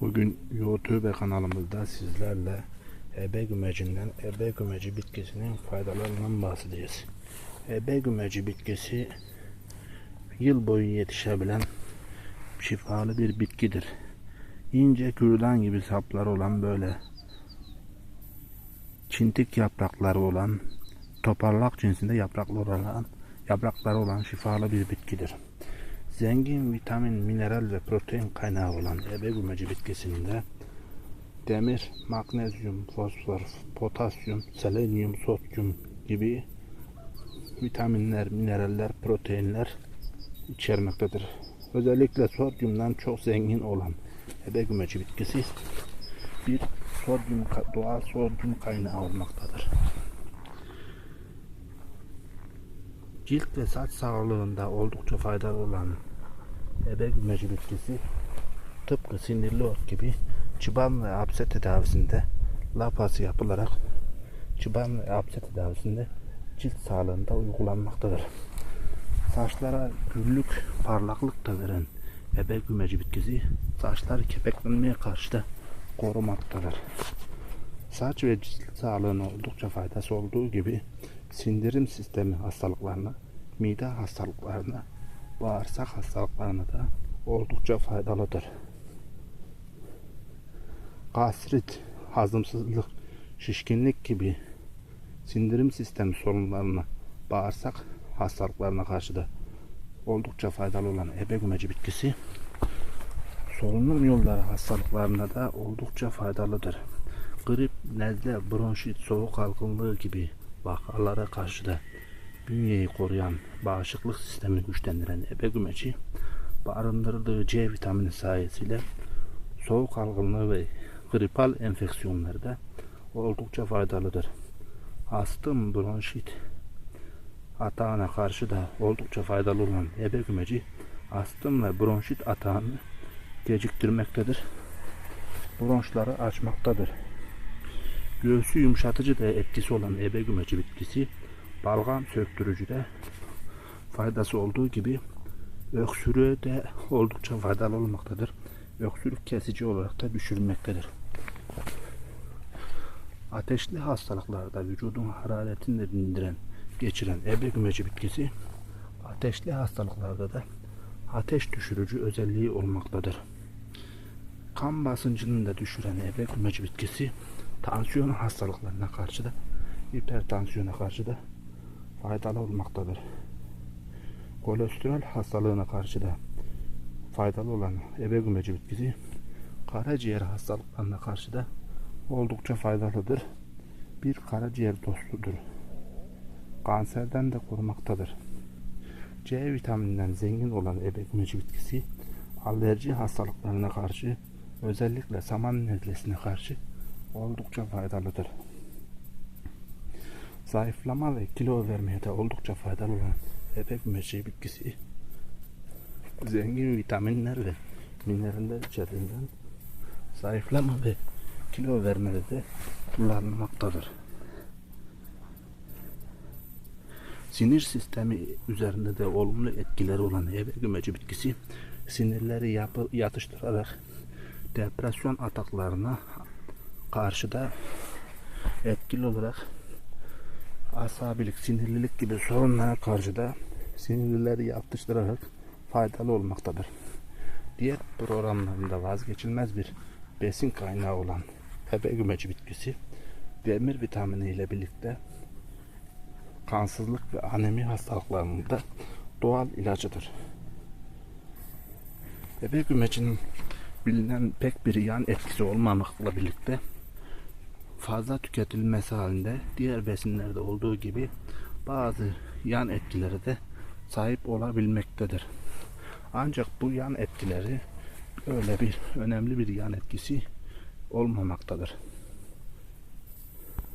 Bugün YouTube kanalımızda sizlerle ebe gümecinden ebe gümeci bitkisinin faydalarından bahsedeceğiz. Ebe gümeci bitkisi yıl boyu yetişebilen şifalı bir bitkidir. İnce kürdan gibi sapları olan böyle çintik yaprakları olan toparlak cinsinde yaprakları olan yaprakları olan şifalı bir bitkidir. Zengin vitamin, mineral ve protein kaynağı olan ebe gümeci bitkisinde demir, magnezyum, fosfor, potasyum, selenyum, sodyum gibi vitaminler, mineraller, proteinler içermektedir. Özellikle sodyumdan çok zengin olan ebe gümeci bitkisi bir sodyum, doğal sodyum kaynağı olmaktadır. Cilt ve saç sağlığında oldukça faydalı olan ebe gümeci tıpkı sinirli ot gibi çıban ve hapse tedavisinde lapası yapılarak çıban ve hapse tedavisinde cilt sağlığında uygulanmaktadır. Saçlara güllük, parlaklık da veren ebe gümeci bitkisi saçları kepeklenmeye karşı da korumaktadır. Saç ve cilt sağlığına oldukça faydası olduğu gibi sindirim sistemi hastalıklarına, mide hastalıklarına, bağırsak hastalıklarına da oldukça faydalıdır. Gastrit, hazımsızlık, şişkinlik gibi sindirim sistemi sorunlarına, bağırsak hastalıklarına karşı da oldukça faydalı olan ebe gümeci bitkisi solunum yolları hastalıklarına da oldukça faydalıdır. Grip, nezle, bronşit, soğuk algınlığı gibi vakalara karşı da bünyeyi koruyan, bağışıklık sistemini güçlendiren ebe gümeci barındırdığı C vitamini sayesinde soğuk algınlığı ve gripal enfeksiyonlarda oldukça faydalıdır. Astım, bronşit atağına karşı da oldukça faydalı olan ebe gümeci astım ve bronşit atağını geciktirmektedir. Bronşları açmaktadır. Göğsü yumuşatıcı da etkisi olan ebe gümeci bitkisi balgam söktürücüde faydası olduğu gibi öksürüğe de oldukça faydalı olmaktadır. Öksürük kesici olarak da düşürülmektedir. Ateşli hastalıklarda vücudun hararetini de dindiren, geçiren ebe gümeci bitkisi ateşli hastalıklarda da ateş düşürücü özelliği olmaktadır. Kan basıncını da düşüren ebe gümeci bitkisi tansiyon hastalıklarına karşı da hipertansiyona karşı da faydalı olmaktadır. Kolesterol hastalığına karşı da faydalı olan ebe bitkisi karaciğer hastalıklarına karşı da oldukça faydalıdır. Bir karaciğer dostudur. Kanserden de korumaktadır. C vitamininden zengin olan ebe bitkisi alerji hastalıklarına karşı özellikle saman nezlesine karşı oldukça faydalıdır. Zayıflama ve kilo vermeye de oldukça faydalı olan ebe gümeci bitkisi zengin vitaminler ve mineraller içerdiğinden zayıflama ve kilo vermede de kullanılmaktadır. Sinir sistemi üzerinde de olumlu etkileri olan ebe gümeci bitkisi sinirleri yapı, yatıştırarak depresyon ataklarına karşı da etkili olarak asabilik, sinirlilik gibi sorunlara karşı da sinirlileri yatıştırarak faydalı olmaktadır. Diyet programlarında vazgeçilmez bir besin kaynağı olan ebe gümeci bitkisi demir vitamini ile birlikte kansızlık ve anemi hastalıklarının da doğal ilacıdır. Ebe gümecinin bilinen pek bir yan etkisi olmamakla birlikte fazla tüketilmesi halinde diğer besinlerde olduğu gibi bazı yan etkileri de sahip olabilmektedir. Ancak bu yan etkileri öyle bir önemli bir yan etkisi olmamaktadır.